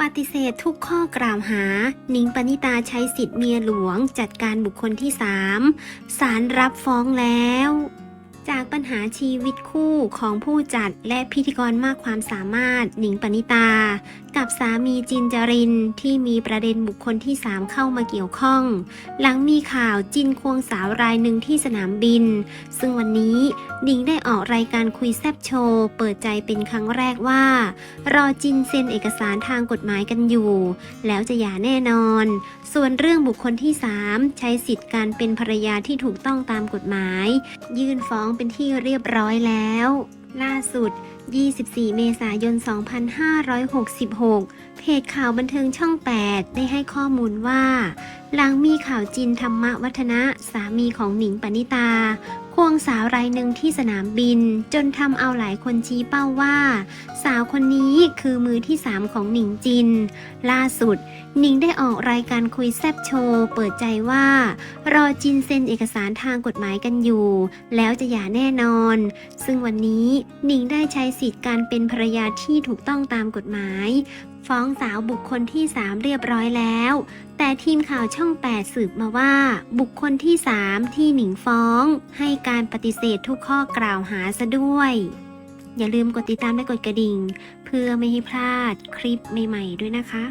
ปฏิเสธทุกข้อกล่าวหา นิงปณิตาใช้สิทธิ์เมียหลวงจัดการบุคคลที่ 3 ศาลรับฟ้องแล้ว จากปัญหาชีวิตคู่ของผู้จัดและพิธีกรมากความสามารถหนิงปณิตา กับสามีจินจรินที่มีประเด็นบุคคลที่ 3 เข้ามาเกี่ยวข้อง หลังมีข่าวจินควงสาวรายหนึ่งที่สนามบิน ซึ่งวันนี้หนิงได้ออกรายการคุยแซบโชว์เปิดใจเป็นครั้งแรกว่า รอจินเซ็นเอกสารทางกฎหมายกันอยู่ แล้วจะหย่าแน่นอน ส่วนเรื่องบุคคลที่ 3 ใช้สิทธิ์การเป็นภรรยาที่ถูกต้องตามกฎหมาย ยื่นฟ้องเป็นที่เรียบร้อยแล้ว ล่าสุด 24 เมษายน 2566 เพจข่าวบันเทิงช่อง 8 ได้ให้ข้อมูลว่า หลังมีข่าวจินธรรมวัฒนะสามีของหนิงปณิตา ควงสาวรายหนึ่งที่สนามบิน จนทำเอาหลายคนชี้เป้าว่า สาวคนนี้คือมือที่ 3 ของหนิงจิน ล่าสุดหนิงได้ออกรายการคุยแซบโชว์ เปิดใจว่า รอจินเซ็นเอกสารทางกฎหมายกันอยู่ แล้วจะหย่าแน่นอน ซึ่งวันนี้หนิงได้ใช้สิทธิ์การเป็นภรรยาที่ถูกต้องตามกฎหมาย ฟ้องสาวบุคคลที่ 3 เรียบร้อยแล้ว แต่ทีมข่าวช่อง 8 สืบมาว่า บุคคลที่ 3 ที่หนิงฟ้อง ให้การปฏิเสธทุกข้อกล่าวหาซะด้วย อย่าลืมกดติดตามและกดกระดิ่ง เพื่อไม่ให้พลาดคลิปใหม่ ๆ ด้วยนะคะ